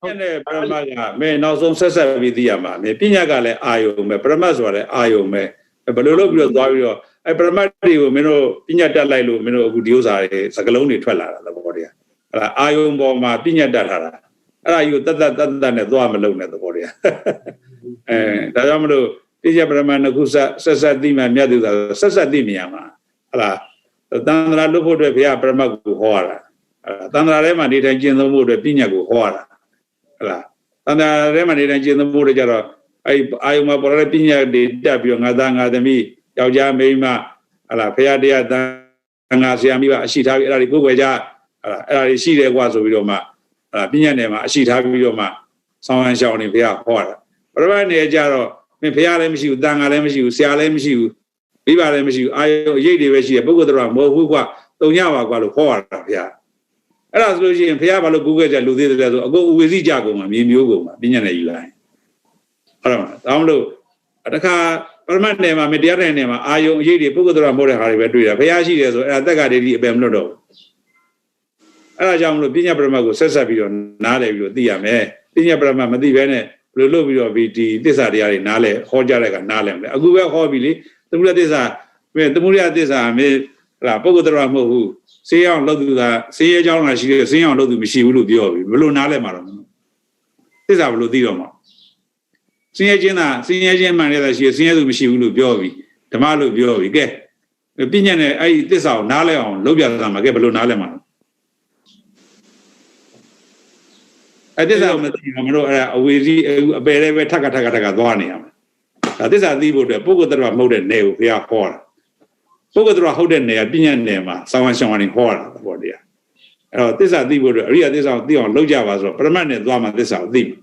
ဟုတ်တယ်ပရမတ်ကမင်းနောက်ဆုံးဆက်ဆက်ပြီးသိရမှာမင်းပညာကလည်းအာယုံပဲပရမတ်ဆိုတာလည်းအာယုံပဲဘယ်လိုလုပ်ပြီးတော့သွားပြီးတော့အဲပရမတ်တွေကိုမင်းတို့ပညာတက်လိုက်လို့မင်းတို့အခုဒီဥစ္စာတွေစကလုံးတွေထွက်လာတာသဘောတရားအဲ့ဒါအာယုံပေါ်မှာပညာတက်ထားတာအဲ့ဒါယူတတ်တတ်တတ်တတ်နဲ့သွားမလုံနဲ့သဘောတရားအဲဒါကြောင့်မလို့ပြည့်ရပရမတ်နှစ်ခုဆက်ဆက်ဆက်သိမှမြတ်သူသာဆက်ဆက်သိမြင်မှာအဲ့ဒါသန္တရာလွတ်ဖို့အတွက်ဘုရားပရမတ်ကိုဟောရတာအဲ့ဒါသန္တရာထဲမှာနေထိုင်ကျင့်သုံးဖို့အတွက်ပညာကိုဟောရတာ ဟလားတန်ត្រာထဲမှာနေထိုင်ကျင့်သုံးဖို့အတွက်ကြတော့အဲအာယုံမှာပေါ်လာတဲ့ပညာတွေတက်ပြီးတော့ငါသားငါသမီးယောက်ျားမိန်းမဟလားဘုရားတရားတန်ငါဆရာမိဘအရှိထားပြီးအဲ့ဒါတွေကိုယ်ွယ်ကြဟလားအဲ့ဒါတွေရှိတယ်ကွာဆိုပြီးတော့မှဟလားပညာနယ်မှာအရှိထားပြီးတော့မှဆောင်းဟန်ရှောင်းနေဘုရားဟောတာပရမတ်နယ်ကြတော့မင်းဘုရားလည်းမရှိဘူးတန်ငါလည်းမရှိဘူးဆရာလည်းမရှိဘူးမိဘလည်းမရှိဘူးအာယုံအရေးတွေပဲရှိတယ်ပုဂ္ဂိုလ်တော်မဟုတ်ဘူးကွာတုံညပါကွာလို့ဟောရတာဘုရား အဲ့ဒါဆိုလို့ရှိရင်ဘုရားဘာလို့ကူးခဲ့ကြလူသေးတယ်ဆိုအကုန်ဥဝေစီကြကုန်မှာမြေမျိုးကုန်မှာပညာနဲ့ယူလိုက်ဟုတ်တယ်မလားဒါမှမလို့တခါပရမတ်နယ်မှာမတရားတဲ့နယ်မှာအာယုံအရေးတွေပုဂ္ဂိုလ်တော်မဟုတ်တဲ့ဟာတွေပဲတွေ့တာဘုရားရှိတယ်ဆိုအဲ့ဒါတက်ကတည်းကအပယ်မလွတ်တော့ဘူးအဲ့ဒါကြောင့်မလို့ပညာပရမတ်ကိုဆက်ဆက်ပြီးတော့နားလည်ပြီးတော့သိရမယ်ပညာပရမတ်မသိဘဲနဲ့ဘယ်လိုလုပ်ပြီးတော့ဒီဒီသစ္စာတရားတွေနားလည်ဟောကြတဲ့ကနားလည်မယ်အခုပဲဟောပြီလေသမုဒ္ဒသစ္စာမဲသမုဒ္ဒသစ္စာမဲ ဟလာပုဂ္ဂိုလ်တော်မဟုတ်ဘူးဆေးအောင်လုပ်သူကဆေးရဲကြောင်းလာရှိတယ်ဆေးအောင်လုပ်သူမရှိဘူးလို့ပြောပြီဘယ်လိုနားလည်မှာတော့သစ္စာဘယ်လိုသိတော့မှာဆင်းရဲခြင်းသာဆင်းရဲခြင်းမှန်တဲ့ရှိဆင်းရဲသူမရှိဘူးလို့ပြောပြီဓမ္မလို့ပြောပြီကဲပြညတ်နဲ့အဲ့ဒီသစ္စာကိုနားလည်အောင်လုပ်ပြတာမှာကဲဘယ်လိုနားလည်မှာလဲအဲ့သစ္စာကိုမသိရင်မတို့အဲ့ဒါအဝေစီအပယ်လေးပဲထက်ကထက်ကထက်ကသွားနေရမှာဒါသစ္စာသိဖို့အတွက်ပုဂ္ဂိုလ်တော်မဟုတ်တဲ့နယ်ကိုဘုရားဟောတာ ပုဂ္ဂိုလ်တော်ဟုတ်တဲ့နယ်ကပြညတ်နယ်မှာဆောင်းဝါရှောင်းဝါနေဟောတာသဘောတရားအဲ့တော့သစ္စာသိဖို့အတွက်အရိယသစ္စာကိုသိအောင်လုပ်ကြပါဆိုတော့ပရမတ်နဲ့သွားမှသစ္စာကိုသိမှာ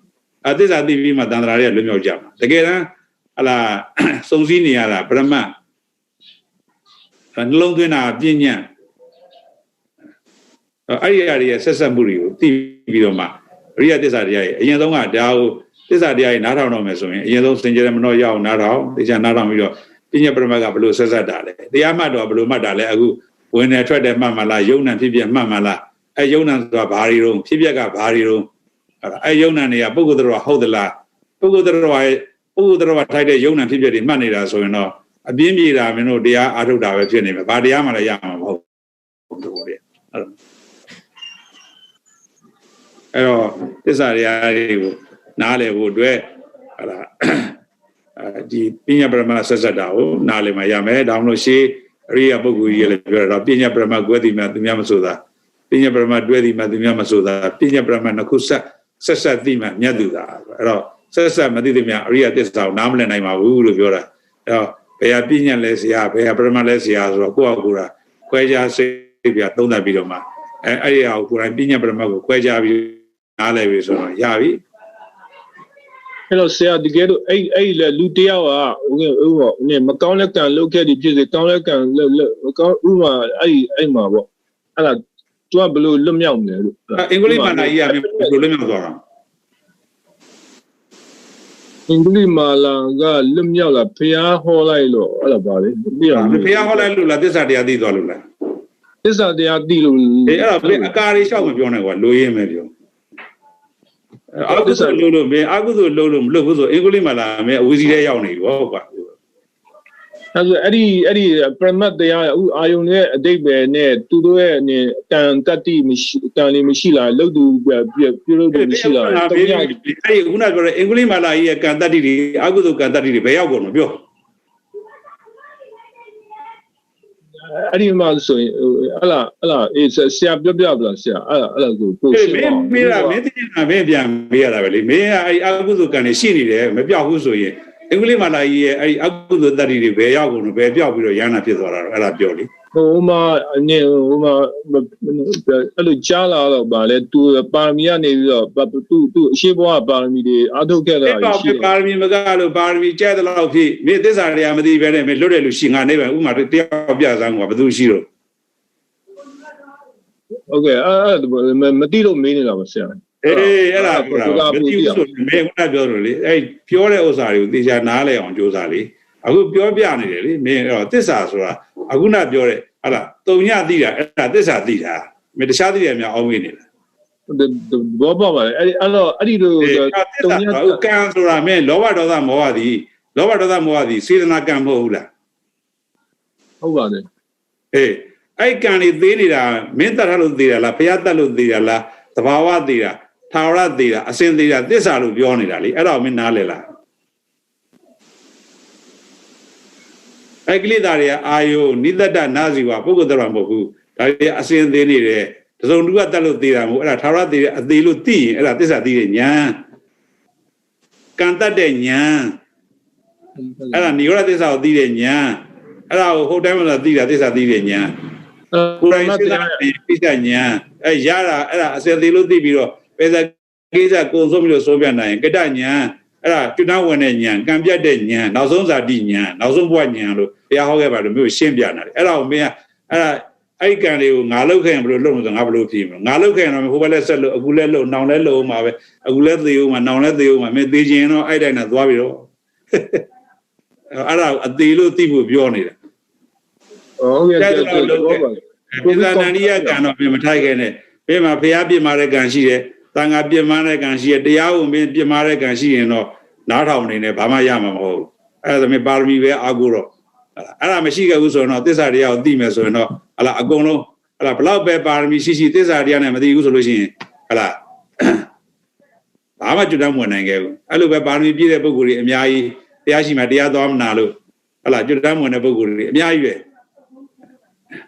အဲသစ္စာသိပြီးမှတန်ត្រာတွေကလွတ်မြောက်ကြမှာတကယ်တမ်းဟလာစုံစည်းနေရတာပရမတ်နှလုံးသွင်းတာပြညတ်အဲ့ဒီအရာတွေရဲ့ဆက်ဆက်မှုတွေကိုသိပြီးတော့မှအရိယသစ္စာတရားရဲ့အရင်ဆုံးကဒါကိုသစ္စာတရားကြီးနားထောင်တော့မယ်ဆိုရင်အရင်ဆုံးစင်ကြယ်မနှောရအောင်နားထောင်တေချာနားထောင်ပြီးတော့ ပညာပရမတ်ကဘလို့ဆက်ဆက်တာလဲတရားမှတ်တော့ဘလို့မှတ်တာလဲအခုဝင်တယ်ထွက်တယ်မှတ်မလားယုံနံဖြစ်ဖြစ်မှတ်မလားအဲယုံနံဆိုတာဘာတွေတော့ဖြစ်ဖြစ်ကဘာတွေတော့အဲယုံနံတွေကပုဂ္ဂိုလ်တော်ဟုတ်သလားပုဂ္ဂိုလ်တော်ရဲ့ပုဂ္ဂိုလ်တော်ထိုက်တဲ့ယုံနံဖြစ်ဖြစ်တွေမှတ်နေတာဆိုရင်တော့အပြင်းပြေတာမင်းတို့တရားအားထုတ်တာပဲဖြစ်နေမယ်ဘာတရားမှလည်းရမှာမဟုတ်ဘူးတို့တွေအဲ့တော့သစ္စာတရားတွေကိုနားလည်ဖို့အတွက်ဟလာအဲ ဒီပညာပရမဆက်ဆက်တာကိုနားလည်မှရမယ်ဒါမှမဟုတ်ရှေးအရိယာပုဂ္ဂိုလ်ကြီးလည်းပြောတာပညာပရမကွဲသည်မှသူများမဆိုတာပညာပရမတွဲသည်မှသူများမဆိုတာပညာပရမနှစ်ခုဆက်ဆက်ဆက်သိမှမြတ်သူသာအဲ့တော့ဆက်ဆက်မသိသည်များအရိယာသစ္စာကိုနားမလည်နိုင်ပါဘူးလို့ပြောတာအဲ့တော့ဘယ်ဟာပညာလဲဆရာဘယ်ဟာပရမလဲဆရာဆိုတော့ကိုယ့်အကူတာခွဲခြားစိတ်ပြသုံးသပ်ပြီးတော့မှအဲအဲ့ဒီဟာကိုကိုယ်တိုင်ပညာပရမကိုခွဲခြားပြီးနားလည်ပြီဆိုတော့ရပြီ အဲ့တော့ဆရာတကယ်တော့အဲ့အဲ့လေလူတယောက်ကဟိုကဟိုကနည်းမကောင်းလက်ကံလုပ်ခဲ့သည်ဖြစ်စေကောင်းလက်ကံလုပ်လုပ်မကောင်းဥမာအဲ့အဲ့မှာပေါ့အဲ့ဒါသူကဘယ်လိုလွတ်မြောက်မလဲလို့အင်္ဂလိပ်မာနာကြီးကဘယ်လိုလဲမသွားတာအင်္ဂလိပ်မာလာကလွတ်မြောက်လာဖျားဟောလိုက်လို့အဲ့ဒါပါလေပြီးတော့ဘုရားဟောလိုက်လို့လားသစ္စာတရားသိသွားလို့လားသစ္စာတရားသိလို့အေးအဲ့ဒါဘယ်အကာတွေလျှောက်မပြောနဲ့ကွာလိုရင်းပဲပြော အာကုသိုလ်လို့လို့မင်းအာကုသိုလ်လို့လို့မလို့ဘူးဆိုအင်္ဂလိပ်မာလာမင်းအဝီစီထဲရောက်နေပြီဟောကွာအဲ့ဆိုအဲ့ဒီအဲ့ဒီပရမတ်တရားဥအာယုံရဲ့အတိတ်ပဲနဲ့သူတို့ရဲ့အနေတန်တတ္တိမရှိတန်လေးမရှိလားလုတ်သူပြပြုလုပ်သူမရှိလားအဲ့ဒီခုနပြောတဲ့အင်္ဂလိပ်မာလာကြီးရဲ့ကံတတ္တိတွေအာကုသိုလ်ကံတတ္တိတွေဘယ်ရောက်ကုန်လို့ပြော အဲ့ဒီမှာဆိုရင်အဲ့လားအဲ့လားအေးဆရာပြောပြပလားဆရာအဲ့လားအဲ့လားကိုကိုအေးရှင်းမပါင်းမင်းကမင်းသိနေတာမင်းပြန်မေးရတာပဲလေမင်းကအဲ့ဒီအာကုသိုလ်ကံတွေရှိနေတယ်မပြောက်ဘူးဆိုရင်အင်္ဂလိပ်မာလာကြီးရဲ့အဲ့ဒီအာကုသိုလ်တတ္တိတွေဘယ်ရောက်ကုန်လို့ဘယ်ပြောက်ပြီးတော့ရဟနာဖြစ်သွားတာတော့အဲ့ဒါပြောလေ ဟိုမှာအနေဟိုမှာအဲ့လိုကြားလာတော့ဗာလဲသူပါရမီကနေပြီးတော့သူသူအရှိဘဝပါရမီတွေအထုတ်ခဲ့တာအဲ့တော့ရှိတယ်ပါရမီမကလို့ပါရမီကျဲတဲ့လောက်ဖြစ်မင်းသစ္စာတရားမသိဘဲနဲ့မင်းလွတ်တယ်လို့ရှိငါနေပဲဥမာတယောက်ပြစမ်းကွာဘယ်သူရှိတော့ဟုတ်ကဲ့အဲ့အဲ့မတိလို့မေးနေတာပါဆရာအေးအဲ့ဒါပြောတာမသိဘူးဆိုမင်းကပြောလို့လေအဲ့ပြောတဲ့ဥစ္စာတွေကိုသေချာနားလဲအောင်ကြိုးစားလေအခုပြောပြနေတယ်လေမင်းအဲ့တော့သစ္စာဆိုတာအခုနပြောတဲ့ ဟာလားတုံညသိတာအဲ့ဒါသစ္စာသိတာမင်းတခြားသိတယ်များအောင်းမိနေလားဘောပေါက်ပါလေအဲ့ဒီအဲ့တော့အဲ့ဒီလိုအေးအဲ့ဒါသစ္စာဟိုကံဆိုတာမင်းလောဘဒေါသမောဟသည်လောဘဒေါသမောဟသည်စေတနာကံမဟုတ်ဘူးလားဟုတ်ပါတယ်အေးအဲ့ကံတွေသေးနေတာမင်းတတ်ထားလို့သေးတာလားဘုရားတတ်လို့သေးတာလားသဘာဝသေးတာထာဝရသေးတာအစင်သေးတာသစ္စာလို့ပြောနေတာလေအဲ့ဒါကိုမင်းနားလဲလား အဲ့ကိလေသာတွေကအာယုနိတတ္တနာစီဝပုဂ္ဂိုလ်တရမဟုတ်ဘူးဒါတွေအစင်သေးနေတယ်တစုံတူကတတ်လို့သေးတာမဟုတ်အဲ့ဒါထာဝရသေးတဲ့အသေးလို့သိရင်အဲ့ဒါသစ္စာသိတဲ့ညာကံတတ်တဲ့ညာအဲ့ဒါនិရောဓသစ္စာကိုသိတဲ့ညာအဲ့ဒါကိုဟုတ်တိုင်းမှသာသိတာသစ္စာသိတဲ့ညာကိုယ်တိုင်စဉ်းစားပြီးပြစ်တဲ့ညာအဲရတာအဲ့ဒါအစင်သေးလို့သိပြီးတော့ပဲစကိစ္စကုံဆုံးပြီးလို့ဆိုပြနိုင်ရင်ကတ္တညာ အဲ့ဒါကျွမ်းဝင်တဲ့ညာကံပြတ်တဲ့ညာနောက်ဆုံးဇာတိညာနောက်ဆုံးဘဝညာလို့တရားဟောခဲ့ပါလို့မျိုးရှင်းပြနာတယ်အဲ့ဒါကိုမင်းကအဲ့ဒါအဲ့ဒီကံတွေကိုငါလောက်ခဲ့ရင်ဘယ်လိုလုပ်လို့ဆိုငါဘယ်လိုဖြေမလဲငါလောက်ခဲ့ရင်တော့ဟိုဘက်လက်ဆက်လို့အခုလက်လို့နောင်လဲလို့မှာပဲအခုလဲသေးဦးမှာနောင်လဲသေးဦးမှာမင်းသေးခြင်းတော့အဲ့တိုင်းနဲ့သွားပြီးတော့အဲ့ဒါအသေးလို့သိဖို့ပြောနေတာဟုတ်ကဲ့ကျေကျေဘောပါလေပိဿာနန္ဒီယကံတော့ပြင်မထိုက်ခဲ့နဲ့ဘယ်မှာဖះပြင်မာတဲ့ကံရှိတယ် တန်ခါပြင်မာတဲ့ကံရှိတယ်တရားဝင်ပြင်မာတဲ့ကံရှိရင်တော့နားထောင်နေနဲ့ဘာမှရမှာမဟုတ်ဘူးအဲ့ဒါသမီးပါရမီပဲအာကိုတော့အဲ့ဒါမရှိခဲ့ဘူးဆိုရင်တော့သစ္စာတရားကိုသိမယ်ဆိုရင်တော့ဟလာအကုန်လုံးဟလာဘလောက်ပဲပါရမီရှိရှိသစ္စာတရားနဲ့မသိဘူးဆိုလို့ရှိရင်ဟလာဘာမှကျွတ်တမ်းဝင်နိုင်ခဲ့ဘူးအဲ့လိုပဲပါရမီပြည့်တဲ့ပုဂ္ဂိုလ်တွေအများကြီးတရားရှိမှတရားသွားမနာလို့ဟလာကျွတ်တမ်းဝင်တဲ့ပုဂ္ဂိုလ်တွေအများကြီးပဲ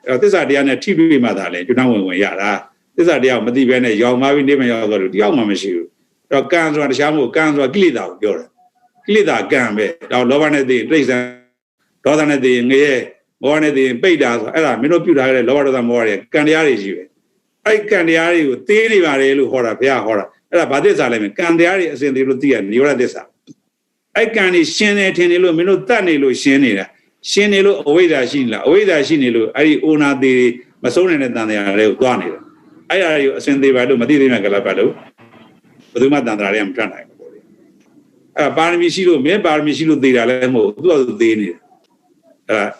အဲ့တော့သစ္စာတရားနဲ့ထိတွေ့မှသာလေကျွမ်းဝင်ဝင်ရတာ သစ္စာတရားကိုမသိဘဲနဲ့ရောင်မာပြီးနေမရောက်တော့လို့တရားမှမရှိဘူးအဲ့တော့ကံဆိုတာတရားမဟုတ်ကံဆိုတာကိလေသာကိုပြောတယ်ကိလေသာကံပဲတော့လောဘနဲ့သိရင်ပြိဿံဒေါသနဲ့သိရင်ငရဲမောဟနဲ့သိရင်ပိတ်တာဆိုအဲ့ဒါမင်းတို့ပြုထားတဲ့လောဘဒေါသမောဟတွေကံတရားတွေကြီးပဲအဲ့ကံတရားတွေကိုသိနေပါတယ်လို့ဟောတာဘုရားဟောတာအဲ့ဒါဘာသစ္စာလဲမကံတရားတွေအစဉ်သေးလို့သိရနိရောဓသစ္စာအဲ့ကံတွေရှင်းတယ်ထင်တယ်လို့မင်းတို့တတ်နေလို့ရှင်းနေတာရှင်းနေလို့အဝိဇ္ဇာရှိနေလားအဝိဇ္ဇာရှိနေလို့အဲ့ဒီအိုနာသေးမဆုံးနိုင်တဲ့တန်တရားတွေကိုသွားနေတ ယ်အဲ့ဒါတွေကိုအစဉ်သေးပါလို့မသိသေးမှကလပ်ပါလို့ဘယ်သူမှတန်တရားတွေကမထွက်နိုင်ဘူးပေါ့လေအဲ့ဒါပါရမီရှိလို့မင်းပါရမီရှိလို့သေးတာလည်းမဟုတ်ဘူးသူကသူသေးနေတယ်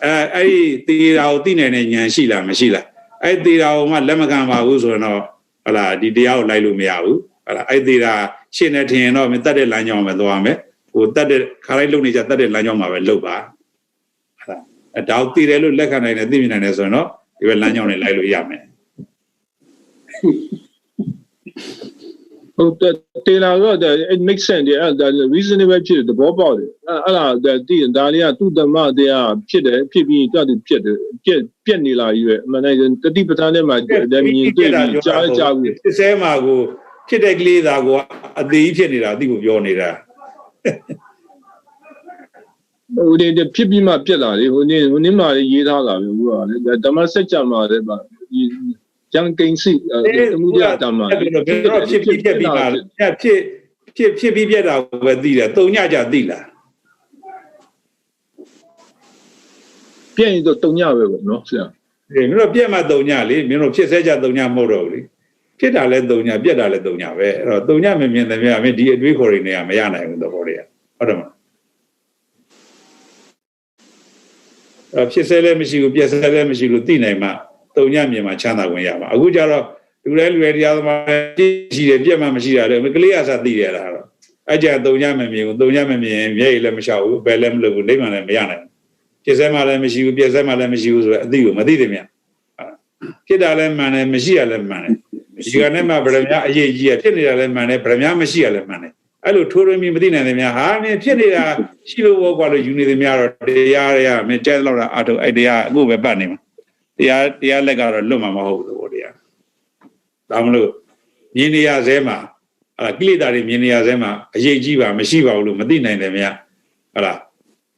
အဲ့အဲ့ဒီသေးတာကိုသိနိုင်တဲ့ဉာဏ်ရှိလားမရှိလားအဲ့သေးတာကိုမှလက်မခံပါဘူးဆိုရင်တော့ဟလာဒီတရားကိုလိုက်လို့မရဘူးဟလာအဲ့သေးတာရှင်းနေထင်ရင်တော့မင်းတတ်တဲ့လမ်းကြောင်းပဲသွားမယ်ဟိုတတ်တဲ့ခါလိုက်လုံနေကြတတ်တဲ့လမ်းကြောင်းမှာပဲလုပ်ပါအဲဒါကိုသိတယ်လို့လက်ခံနိုင်တယ်သိမြင်နိုင်တယ်ဆိုရင်တော့ဒီဘက်လမ်းကြောင်းနဲ့လိုက်လို့ရမယ် ဟုတ်တယ်တေလာတော့ it makes sense တဲ့အဲ့ဒါ reasonable ဖြစ်တဲ့ဘောပေါက်တယ်အဲ့အဲ့ဒါတည်ဒါလေးကသူ့ဓမ္မတရားဖြစ်တယ်ဖြစ်ပြီးတွတ်သူဖြစ်တယ်ပြက်ပြက်နေလာကြီးပဲအမှန်တကယ်တတိပဋ္ဌာန်းထဲမှာဒါမြင်တွေ့ပြီးကြားကြားဘူးဖြစ်စဲမှာကိုဖြစ်တဲ့ကလေးသားကိုအသေးကြီးဖြစ်နေတာအသိကိုပြောနေတာဟိုဒီဖြစ်ပြီးမှပြက်လာလေဟိုနေ့ဟိုနေ့မှရေးထားလာပြီဟိုကလေဓမ္မစက်ကြမှာလေပါ ကျန်ကိန်းစီအမှုရဓမ္မအဲ့ဒါတော့ဖြစ်ဖြစ်ဖြစ်ပြီးမှဖြစ်ဖြစ်ဖြစ်ပြီးပြက်တာကိုပဲသိတယ်တုံညကြသိလားပြည့်ရင်တော့တုံညပဲပေါ့နော်ဆရာဒီမင်းတို့ပြက်မှတုံညလေမင်းတို့ဖြစ်စဲကြတုံညမဟုတ်တော့ဘူးလေဖြစ်တာလဲတုံညပြက်တာလဲတုံညပဲအဲ့တော့တုံညမမြင်တယ်မြင်မင်းဒီအတွေးခေါ်တွေနေရမရနိုင်ဘူးသဘောတွေကဟုတ်တယ်မလားအဲ့ဖြစ်စဲလည်းမရှိဘူးပြက်စဲလည်းမရှိလို့သိနိုင်မှ တုံညမြင်မှချမ်းသာဝင်ရမှာအခုကျတော့လူလဲလူလဲတရားသမားရှိတယ်ပြက်မှမရှိတာလေကလေးအစားသိရတာတော့အကြတုံညမမြင်ဘူးတုံညမမြင်မျက်ရည်လည်းမလျှောက်ဘူးဘယ်လည်းမလုပ်ဘူးနေမှလည်းမရနိုင်ဘူးပြက်စဲမှလည်းမရှိဘူးပြက်စဲမှလည်းမရှိဘူးဆိုတော့အသိကိုမသိတယ်မြတ်ဖြစ်တာလည်းမှန်တယ်မရှိရလည်းမှန်တယ်ဒီကနေ့မှဗရမ ्या အရေးကြီးရဖြစ်နေတာလည်းမှန်တယ်ဗရမ ्या မရှိရလည်းမှန်တယ်အဲ့လိုထိုးရင်းပြီးမသိနိုင်တယ်များဟာမင်းဖြစ်နေတာရှိလို့ဘောကွာလို့ယူနေတယ်များတော့တရားရမင်းကျဲလောက်တာအထုအဲ့တရားအခုပဲပတ်နေမှာ တရားတရားလက်ကတော့လွတ်မှာမဟုတ်ဘူးသဘောတရားဒါမလို့မြင်နေရစဲမှာအဲ့ကိလေသာတွေမြင်နေရစဲမှာအရေးကြီးပါမရှိပါဘူးလို့မသိနိုင်တယ်များဟုတ်လား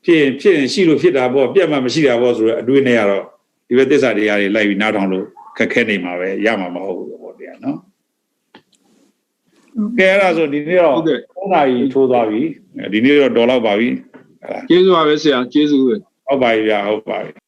ဖြစ်ရင်ဖြစ်ရင်ရှိလို့ဖြစ်တာပေါ့ပြက်မှမရှိတာပေါ့ဆိုတော့အတွေးနဲ့ရတော့ဒီဘက်သစ္စာတရားတွေလိုက်ပြီးနားထောင်လို့ခက်ခဲနေမှာပဲရမှာမဟုတ်ဘူးသဘောတရားနော်ကဲအဲ့ဒါဆိုဒီနေ့တော့ဟုတ်ကဲ့9နာရီထိုးသွားပြီဒီနေ့တော့ဒေါ်လောက်ပါပြီအဲ့ဒါကျေးဇူးပါပဲဆရာကျေးဇူးပဲဟုတ်ပါပြီဗျာဟုတ်ပါပြီ